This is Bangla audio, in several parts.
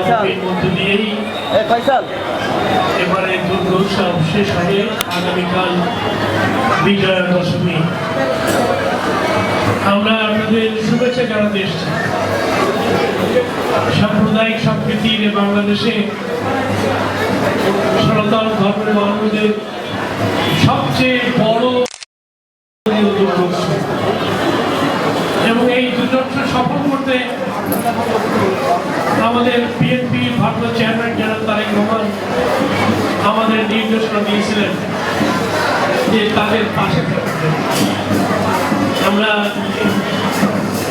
রাজনীতির মধ্য দিয়েই এবারে দুর্গোৎসব শেষ হবে আগামীকাল বিজয়া দশমী। আমরা আপনাদের শুভেচ্ছা জানাতে এসেছি। সাম্প্রদায়িক সম্প্রীতির বাংলাদেশে সনাতন ধর্মের মানুষদের সবচেয়ে বড় দুর্গোৎসব সফল করতে আমাদের বিএনপি ভারপ্রাপ্ত চেয়ারম্যান জনাব তারেক রহমান আমাদের নির্দেশনা দিয়েছিলেন যে তাদের পাশে আমরা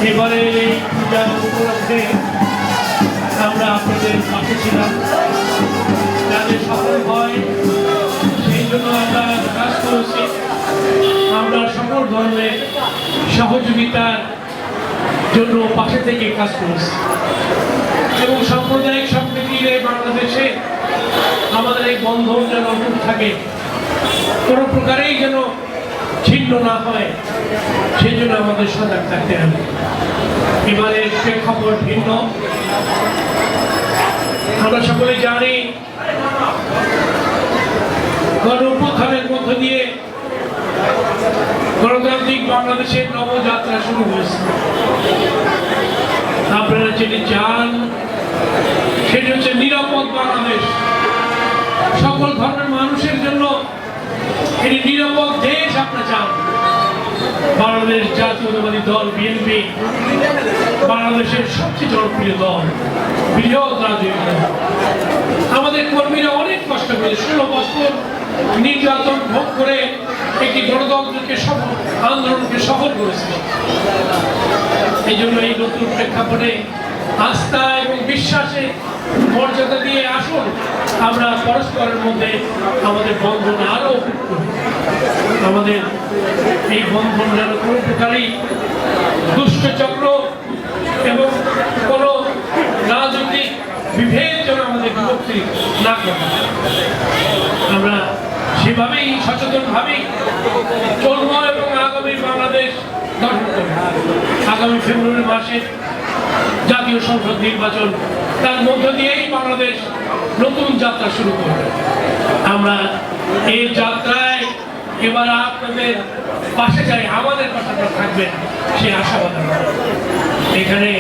এবারে এই পূজা উপলক্ষে আমরা আপনাদের পাশে ছিলাম। যাতে সফল হয়, সেই জন্য আমরা কাজ করেছি। আমরা সকল ধরনের সহযোগিতার জন্য পাশে থেকে কাজ করেছি। এবং সাম্প্রদায়িক সম্প্রীতির এই বাংলাদেশে আমাদের এই বন্ধন যেন অটুট থাকে, কোনো প্রকারেই যেন ছিন্ন না হয় সেই জন্য আমাদের সজাগ থাকতে হবে। এবারে প্রেক্ষাপট ভিন্ন আমরা সকলে জানি গণ উত্থানের মধ্য দিয়ে গণতান্ত্রিক বাংলাদেশের নবযাত্রা শুরু হয়েছে। আপনারা যেটি চান, সেটি হচ্ছে নিরাপদ বাংলাদেশ। সকল ধর্মের মানুষের জন্য এটি নিরাপদ দেশ আপনারা চান। বাংলাদেশ জাতীয়তাবাদী দল, বিএনপি, বাংলাদেশের সবচেয়ে জনপ্রিয় দল, বৃহৎ রাজনৈতিক আমাদের কর্মীরা অনেক কষ্ট করে, ষোলো বছর নির্যাতন ভোগ করে একটি গণতন্ত্রকে সফল, আন্দোলনকে সফল করেছিল। এই জন্য এই নতুন প্রেক্ষাপটে আস্থা এবং বিশ্বাসে মর্যাদা দিয়ে আসুন, আমরা পরস্পরের মধ্যে আমাদের বন্ধন আরও অটুট আমাদের এই বন্ধন যেন কোনো প্রকারেই দুষ্ট চক্র এবং কোনো রাজনৈতিক বিভেদ যেন আমাদের বিভক্তি না করে। আমরা সেভাবেই সচেতনভাবেই চলব এবং আগামী বাংলাদেশ গঠন আগামী ফেব্রুয়ারি মাসে জাতীয় সংসদ নির্বাচন, তার মধ্য দিয়েই বাংলাদেশ নতুন যাত্রা শুরু করবে আমরা এই যাত্রায় এবার আপনাদের পাশে যাই, আমাদের পাশে থাকবেন সেই আশাবাদ। এখানে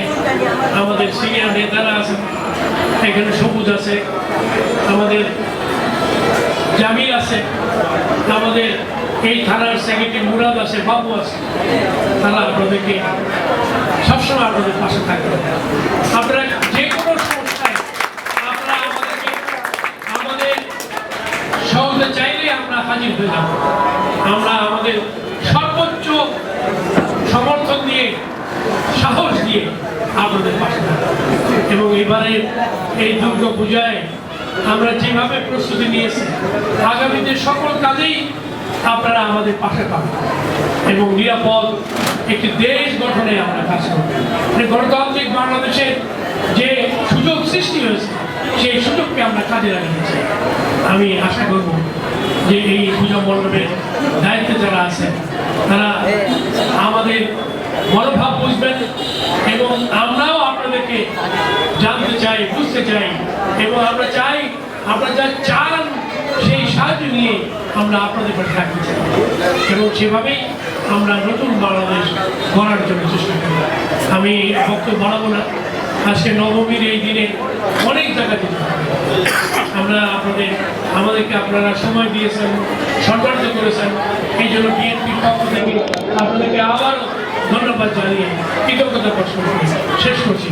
আমাদের সিনিয়র নেতারা আছেন, এখানে সবুজ আছে, আমাদের জামিল আছে, আমাদের এই থানার সেক্রেটারি মুরাদ আছে, বাবু আছে। তারা আপনাদেরকে সবসময় আপনাদের পাশে থাকবে। আপনারা যে কোনো সমস্যায় আপনারা আমাদেরকে আমাদের সহজে চাইলে আমরা হাজির হয়ে যাব। আমরা আমাদের সর্বোচ্চ সমর্থন দিয়ে, সাহস দিয়ে আপনাদের পাশে থাকব। এবং এবারে এই দুর্গা পূজায় আমরা যেভাবে প্রস্তুতি নিয়েছি, আগামীতে সকল কাজেই আপনারা আমাদের পাশে পাবেন এবং নিরাপদ একটি দেশ গঠনে আমরা কাজ করব। মানে গণতান্ত্রিক বাংলাদেশের যে সুযোগ সৃষ্টি হয়েছে, সেই সুযোগকে আমরা কাজে চাই আমি আশা করব যে এই পূজা মণ্ডপের দায়িত্বে যারা আছেন, তারা আমাদের মনোভাব বুঝবেন এবং আমরাও আপনাদেরকে জানতে চাই, বুঝতে চাই এবং আমরা চাই আপনারা যা চান সেই সাহায্য নিয়ে আমরা আপনাদের পাশে থাকতে চাই। এবং সেভাবেই আমরা নতুন বাংলাদেশ গড়ার জন্য চেষ্টা করি আমি বক্তব্য বাড়াবো না। আজকে নবমীর এই দিনে অনেক জায়গা যেতে আমরা আপনাদের, আমাদেরকে আপনারা সময় দিয়েছেন সম্মানিত করেছেন। এই জন্য বিএনপির পক্ষ থেকে আপনাদেরকে আবারও ধন্যবাদ জানিয়ে কৃতজ্ঞতা প্রশ্ন শেষ করছি।